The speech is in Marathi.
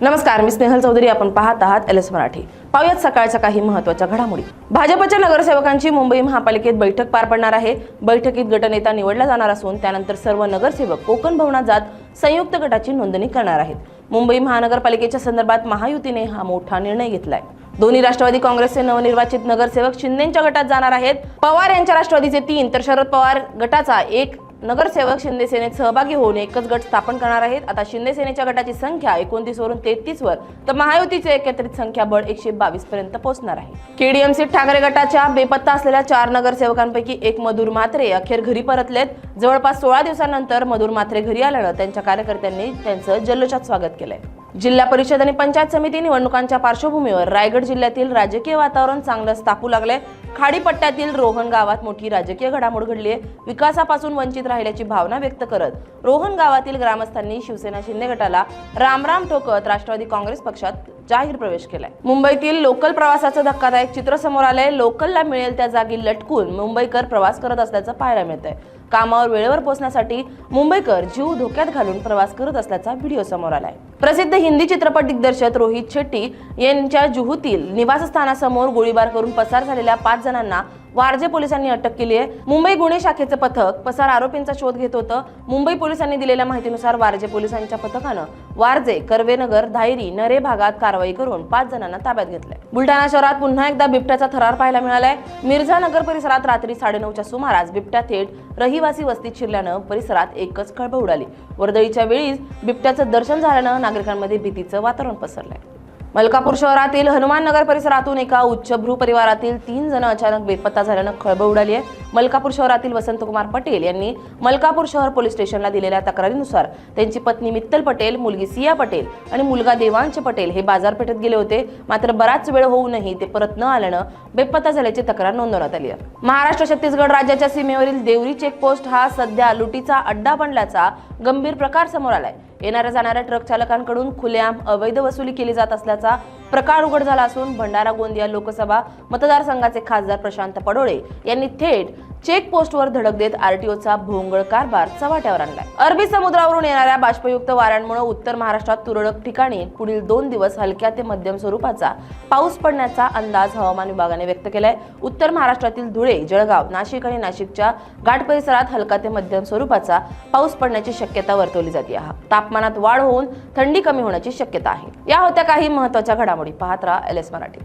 नमस्कार मी स्नेहल चौधरी. आपण पाहत आहात एल एस मराठी. पाहुयात सकाळच्या काही महत्त्वाच्या घडामोडी. भाजपच्या नगरसेवकांची मुंबई महापालिकेत बैठक पार पडणार आहे. बैठकीत गटनेता निवडला जाणार असून त्यानंतर सर्व नगरसेवक कोकण भवनात जात संयुक्त गटाची नोंदणी करणार आहेत. मुंबई महानगरपालिकेच्या संदर्भात महायुतीने हा मोठा निर्णय घेतलाय. दोन्ही राष्ट्रवादी काँग्रेसचे नवनिर्वाचित नगरसेवक शिंदेच्या गटात जाणार आहेत. पवार यांच्या राष्ट्रवादीचे तीन तर शरद पवार गटाचा एक नगरसेवक शिंदे सेनेत सहभागी होऊन एकच गट स्थापन करणार आहेत. आता शिंदे सेनेच्या गटाची संख्या एकोणतीस वरून तेहतीस वर. तर महायुतीचे एकत्रित संख्या बळ एकशे बावीस पर्यंत पोहोचणार आहे. केडीएमसी ठाकरे गटाच्या बेपत्ता असलेल्या चार नगरसेवकांपैकी एक मधुर मात्रे अखेर घरी परतलेत. जवळपास सोळा दिवसानंतर मधुर मात्रे घरी आल्यानं त्यांच्या कार्यकर्त्यांनी त्यांचं जल्लोषात स्वागत केलंय. जिल्हा परिषद आणि पंचायत समिती निवडणुकांच्या पार्श्वभूमीवर रायगड जिल्ह्यातील राजकीय वातावरण चांगलं तापू लागले खाडीपट्ट्यातील रोहन गावात मोठी राजकीय घडामोड घडली आहे विकासापासून वंचित राहिल्याची भावना व्यक्त करत रोहन गावातील ग्रामस्थांनी शिवसेना शिंदे गटाला रामराम ठोकत राष्ट्रवादी काँग्रेस पक्षात जाहीर प्रवेश केलाय. मुंबईतील लोकल प्रवासाचं धक्कादायक चित्र समोर आलंय. लोकलला मिळेल त्या जागी लटकून मुंबईकर प्रवास करत असल्याचं पाहायला मिळतंय. कामावर वेळेवर पोहोचण्यासाठी मुंबईकर जीव धोक्यात घालून प्रवास करत असल्याचा व्हिडिओ समोर आलाय. प्रसिद्ध हिंदी चित्रपट दिग्दर्शक रोहित शेट्टी यांच्या जुहूतील निवासस्थानासमोर गोळीबार करून पसार झालेल्या पाच जणांना वारजे पोलिसांनी अटक केली आहे. मुंबई गुन्हे शाखेचं पथक पसार आरोपींचा शोध घेत होतं. मुंबई पोलिसांनी दिलेल्या माहितीनुसार वारजे पोलिसांच्या पथकानं वारजे कर्वेनगर धायरी नरे भागात कारवाई करून पाच जणांना ताब्यात घेतलंय. बुलढाणा शहरात पुन्हा एकदा बिबट्याचा थरार पाहायला मिळालाय. मिर्झा नगर परिसरात रात्री साडेनऊच्या सुमारास बिबट्या थेट रहिवासी वस्तीत शिरल्यानं परिसरात एकच खळबळ उडाली. वर्दळीच्या वेळीच बिबट्याचं दर्शन झाल्यानं नागरिकांमध्ये भीतीचं वातावरण पसरलंय. मलकापूर शहरातील हनुमान नगर परिसरातून एका उच्चभ्रू परिवारातील तीन जण अचानक बेपत्ता झाल्यानं खळबळ उडाली आहे. मलकापूर शहरातील वसंतकुमार पटेल यांनी मलकापूर शहर पोलीस स्टेशनला दिलेल्या तक्रारीनुसार त्यांची पत्नी मित्तल पटेल मुलगी सिया पटेल आणि मुलगा देवांश पटेल हे बाजारपेठेत गेले होते. मात्र बराच वेळ होऊनही ते परत न आल्यानं बेपत्ता झाल्याची तक्रार नोंदवण्यात आली आहे. महाराष्ट्र छत्तीसगड राज्याच्या सीमेवरील देवरी चेकपोस्ट हा सध्या लुटीचा अड्डा बनल्याचा गंभीर प्रकार समोर आलाय. येणाऱ्या जाणाऱ्या ट्रक चालकांकडून खुलेआम अवैध वसुली केली जात असल्याचा प्रकार उघड झाला असून भंडारा गोंदिया लोकसभा मतदारसंघाचे खासदार प्रशांत पडोळे यांनी थेट चेक पोस्टवर धडक देत आरटीओचा भोंगळ कारभार चव्हाट्यावर आणलाय. अरबी समुद्रावरून येणाऱ्या बाष्पयुक्त वाऱ्यांमुळे उत्तर महाराष्ट्रात तुरळक ठिकाणी पुढील दोन दिवस हलक्या ते मध्यम स्वरूपाचा पाऊस पडण्याचा अंदाज हवामान विभागाने व्यक्त केलाय. उत्तर महाराष्ट्रातील धुळे जळगाव नाशिक आणि नाशिकच्या घाट परिसरात हलका ते मध्यम स्वरूपाचा पाऊस पडण्याची शक्यता वर्तवली जाते. तापमानात वाढ होऊन थंडी कमी होण्याची शक्यता आहे. या होत्या काही महत्त्वाच्या घडामोडी. पाहत राहा एल एस मराठी.